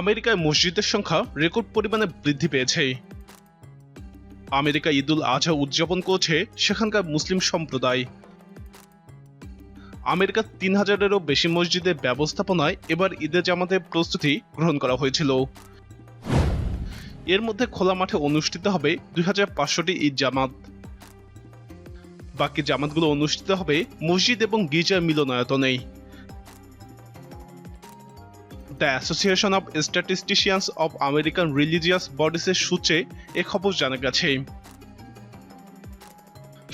আমেরিকায় মসজিদের সংখ্যা রেকর্ড পরিমাণে বৃদ্ধি পেয়েছে। আমেরিকা ঈদুল আজহা উদযাপন করছে সেখানকার মুসলিম সম্প্রদায়। আমেরিকার তিন হাজারেরও বেশি মসজিদের ব্যবস্থাপনায় এবার ঈদে জামাতের প্রস্তুতি গ্রহণ করা হয়েছিল। এর মধ্যে খোলা মাঠে অনুষ্ঠিত হবে দুই হাজার পাঁচশোটি ঈদ জামাত। বাকি জামাতগুলো অনুষ্ঠিত হবে মসজিদ এবং গির্জার মিলনায়তনেই the association of statisticians of American religious বডিসের সূত্রে এ খবর জানা গেছে।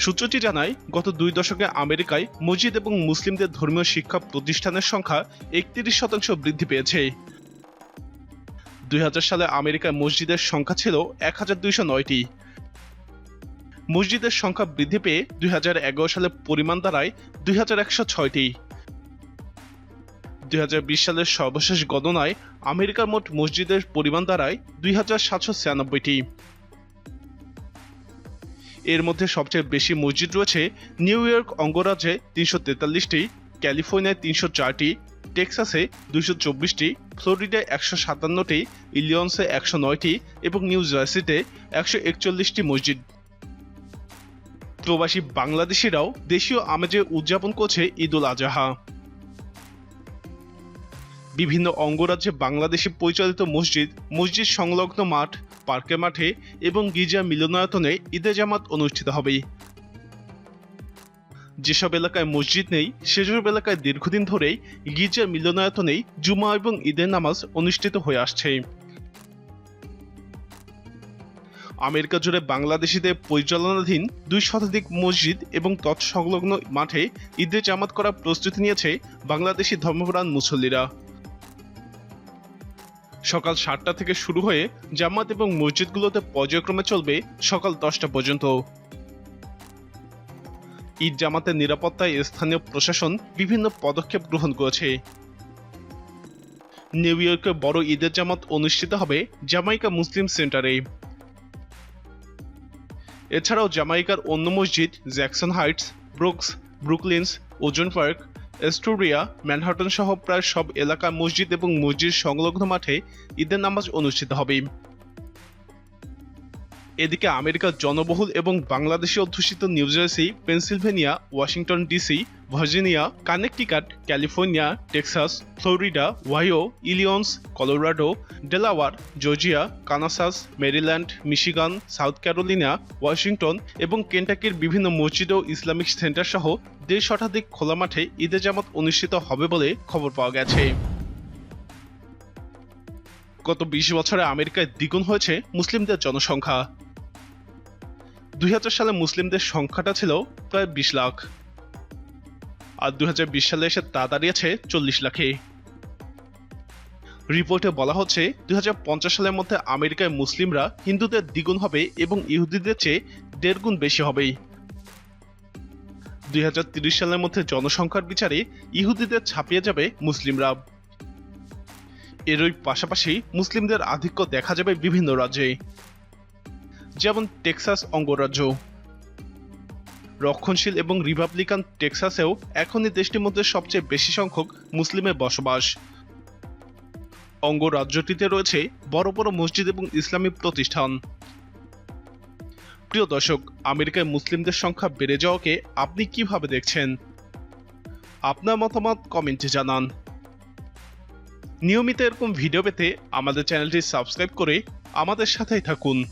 সূত্রটি জানায়, গত দুই দশকে আমেরিকায় মসজিদ এবং মুসলিমদের ধর্মীয় শিক্ষা প্রতিষ্ঠানের সংখ্যা একত্রিশ শতাংশ বৃদ্ধি পেয়েছে। দুই হাজার সালে আমেরিকায় মসজিদের সংখ্যা ছিল এক হাজার দুইশো নয়টি। মসজিদের সংখ্যা বৃদ্ধি পেয়ে দুই সালে পরিমাণ দাঁড়ায় দুই হাজার একশো ছয়টি। দুই হাজার বিশ সালের সর্বশেষ গণনায় আমেরিকার মোট মসজিদের পরিমাণ দাঁড়ায় দুই হাজার সাতশো ছিয়ানব্বইটি। এর মধ্যে সবচেয়ে বেশি মসজিদ রয়েছে নিউ ইয়র্ক অঙ্গরাজ্যে তিনশো তেতাল্লিশটি, ক্যালিফোর্নিয়ায় তিনশো চারটি, টেক্সাসে দুইশো চব্বিশটি, ফ্লোরিডায় একশো সাতান্নটি ইলিয়ন্সে একশো নয়টি এবং নিউ জার্সিতে একশো একচল্লিশটি মসজিদ। প্রবাসী বাংলাদেশিরাও দেশীয় আমেজে উদযাপন করছে ঈদ উল আজহা। বিভিন্ন অঙ্গরাজ্যে বাংলাদেশে পরিচালিত মসজিদ মসজিদ সংলগ্ন মাঠ পার্কে মাঠে এবং গির্জা মিলনায়তনে ঈদে জামাত অনুষ্ঠিত হবে। যেসব এলাকায় মসজিদ নেই, সেসব এলাকায় দীর্ঘদিন ধরেই গির্জা মিলনায়তনেই জুমা এবং ঈদের নামাজ অনুষ্ঠিত হয়ে আসছে। আমেরিকা জুড়ে বাংলাদেশিদের পরিচালনাধীন দুই শতাধিক মসজিদ এবং তৎসংলগ্ন মাঠে ঈদের জামাত করার প্রস্তুতি নিয়েছে বাংলাদেশি ধর্মপ্রাণ মুসল্লিরা। সকাল সাতটা থেকে শুরু হয়ে জামাত এবং মসজিদগুলোতে পর্যায়ক্রমে চলবে সকাল দশটা পর্যন্ত। ঈদ জামাতের নিরাপত্তায় স্থানীয় প্রশাসন বিভিন্ন পদক্ষেপ গ্রহণ করেছে। নিউ ইয়র্কে বড় ঈদের জামাত অনুষ্ঠিত হবে জামাইকা মুসলিম সেন্টারে। এছাড়াও জামাইকার অন্য মসজিদ জ্যাকসন হাইটস, ব্রুকস, ব্রুকলিন্স, ওজন পার্ক এস্টোরিয়া, ম্যানহাটন সহ প্রায় সব এলাকা মসজিদ এবং মসজিদ সংলগ্ন মাঠে ঈদের নামাজ অনুষ্ঠিত হবে। এদিকে আমেরিকার জনবহুল এবং বাংলাদেশে অধ্যুষিত New Jersey, Pennsylvania, Washington DC, Virginia, Connecticut, California, Texas, Florida, Ohio Illinois Colorado, Delaware, Georgia, Kansas, Maryland, Michigan, South Carolina, Washington এবং কেন্টাকির বিভিন্ন মসজিদ ও ইসলামিক সেন্টার সহ দেড় শতাধিক খোলা মাঠে ঈদে জামাত অনুষ্ঠিত হবে বলে খবর পাওয়া গেছে। গত বিশ বছরে আমেরিকায় দ্বিগুণ হয়েছে মুসলিমদের জনসংখ্যা। দুই হাজার সালে মুসলিমদের সংখ্যাটা ছিল প্রায় বিশ লাখ। আর দুই হাজার বিশ সালে এসে তা দাঁড়িয়েছে চল্লিশ লাখে। রিপোর্টে বলা হচ্ছে দু হাজার পঞ্চাশ সালের মধ্যে আমেরিকায় মুসলিমরা হিন্দুদের দ্বিগুণ হবে এবং ইহুদিদের চেয়ে দেড় গুণ বেশি হবে। দুই সালের মধ্যে জনসংখ্যার বিচারে ইহুদিদের ছাপিয়ে যাবে মুসলিমরা। এরই পাশাপাশি মুসলিমদের আধিক্য দেখা যাবে বিভিন্ন রাজ্যে। যেমন টেক্সাস অঙ্গরাজ্য। রক্ষণশীল এবং রিপাবলিকান টেক্সাসেও এখনই দেশটির মধ্যে সবচেয়ে বেশি সংখ্যক মুসলিমের বসবাস। অঙ্গরাজ্যটিতে রয়েছে বড় বড় মসজিদ এবং ইসলামী প্রতিষ্ঠান। প্রিয় দর্শক, আমেরিকায় মুসলিমদের সংখ্যা বেড়ে যাওয়াকে আপনি কীভাবে দেখছেন? আপনার মতামত কমেন্টে জানান। নিয়মিত এরকম ভিডিও পেতে আমাদের চ্যানেলটি সাবস্ক্রাইব করে আমাদের সাথেই থাকুন।